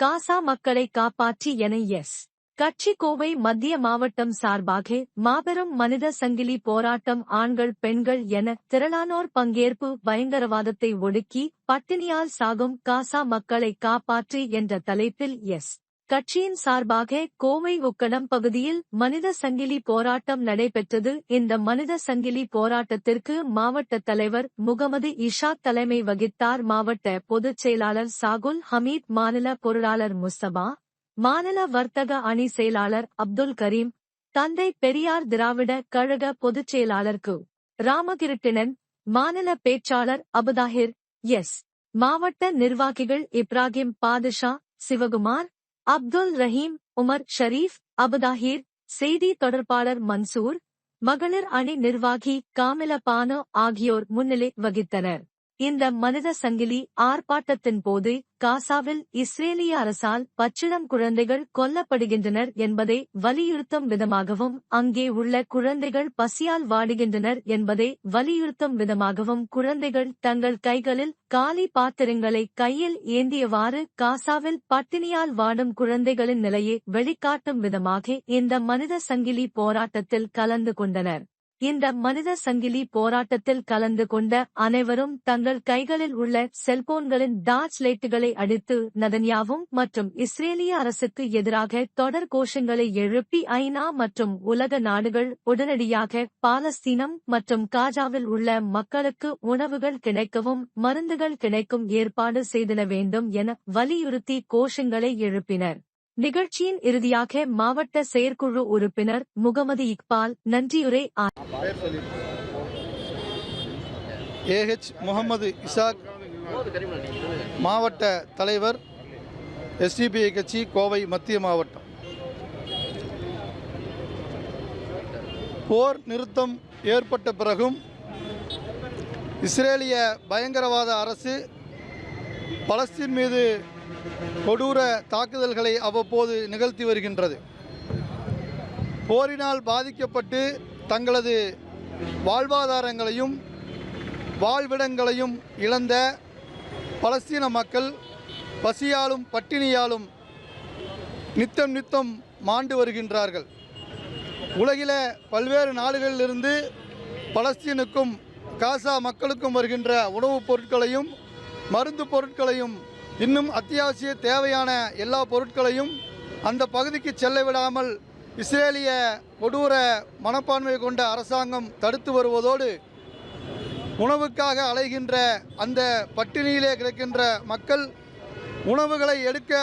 காசா மக்களை காப்பாற்றி என எஸ். கட்சி கோவை மத்திய மாவட்டம் சார்பாக மாபெரும் மனித சங்கிலி போராட்டம் ஆண்கள் பெண்கள் என திரளானோர் பங்கேற்பு பயங்கரவாதத்தை ஒடுக்கி பட்டினியால் சாகும் காசா மக்களை காப்பாற்றி என்ற தலைப்பில் எஸ். கட்சியின் சார்பாக கோவை உக்கடம் பகுதியில் மனித சங்கிலி போராட்டம் நடைபெற்றது. இந்த மனித சங்கிலி போராட்டத்திற்கு மாவட்ட தலைவர் முகமது இஷா தலைமை வகித்தார். மாவட்ட பொதுச் செயலாளர் சாகுல் ஹமீத் மாநில பொருளாளர் முஸ்தபா மாநில வர்த்தக அணி செயலாளர் அப்துல் கரீம் தந்தை பெரியார் திராவிட கழக பொதுச் செயலாளர்க்கு ராமகிருட்டினன் ராமகிருட்டிணன் மாநில பேச்சாளர் அபுதாஹிர் எஸ். மாவட்ட நிர்வாகிகள் இப்ராஹிம் பாதுஷா சிவகுமார் அப்துல் ரஹீம் உமர் ஷரீப் அபுதாஹிர் செய்தி தொடர்பாளர் மன்சூர் மகளிர் அணி நிர்வாகி காமில பானோ ஆகியோர் முன்னிலை வகித்தனர். இந்த மனித சங்கிலி ஆர்ப்பாட்டத்தின் போது காசாவில் இஸ்ரேலிய அரசால் பச்சிடம் குழந்தைகள் கொல்லப்படுகின்றனர் என்பதை வலியுறுத்தும் விதமாகவும் அங்கே உள்ள குழந்தைகள் பசியால் வாடுகின்றனர் என்பதை வலியுறுத்தும் விதமாகவும் குழந்தைகள் தங்கள் கைகளில் காலி பாத்திரங்களை கையில் ஏந்தியவாறு காசாவில் பட்டினியால் வாடும் குழந்தைகளின் நிலையை வெளிக்காட்டும் விதமாக இந்த மனித சங்கிலி போராட்டத்தில் கலந்து கொண்டனர். இந்த மனித சங்கிலி போராட்டத்தில் கலந்து கொண்ட அனைவரும் தங்கள் கைகளில் உள்ள செல்போன்களின் டார்ச் லைட்டுகளை அடித்து நதன்யாவும் மற்றும் இஸ்ரேலிய அரசுக்கு எதிராக தொடர் கோஷங்களை எழுப்பி ஐநா மற்றும் உலக நாடுகள் உடனடியாக பாலஸ்தீனம் மற்றும் காஜாவில் உள்ள மக்களுக்கு உணவுகள் கிடைக்கவும் மருந்துகள் கிடைக்கும் ஏற்பாடு செய்திட வேண்டும் என வலியுறுத்தி கோஷங்களை எழுப்பினர். நிகழ்ச்சியின் இறுதியாக மாவட்ட செயற்குழு உறுப்பினர் முகமது இக்பால் நன்றியுரை ஏஹெச் முகமது இசாக் மாவட்ட தலைவர் எஸ்டிபிஐ கட்சி கோவை மத்திய மாவட்டம். போர் நிறுத்தம் ஏற்பட்ட பிறகும் இஸ்ரேலிய பயங்கரவாத அரசு பலஸ்தீன் மீது கொடூர தாக்குதல்களை அவ்வப்போது நிகழ்த்தி வருகின்றது. போரினால் பாதிக்கப்பட்டு தங்களது வாழ்வாதாரங்களையும் வாழ்விடங்களையும் இழந்த பலஸ்தீன மக்கள் பசியாலும் பட்டினியாலும் நித்தம் நித்தம் மாண்டு வருகின்றார்கள். உலகில பல்வேறு நாடுகளிலிருந்து பலஸ்தீனுக்கும் காசா மக்களுக்கும் வருகின்ற உணவுப் பொருட்களையும் மருந்து பொருட்களையும் இன்னும் அத்தியாவசிய தேவையான எல்லா பொருட்களையும் அந்த பகுதிக்கு செல்ல விடாமல் இஸ்ரேலிய கொடூர மனப்பான்மை கொண்ட அரசாங்கம் தடுத்து வருவதோடு உணவுக்காக அலைகின்ற அந்த பட்டினியிலே கிடக்கின்ற மக்கள் உணவுகளை எடுக்க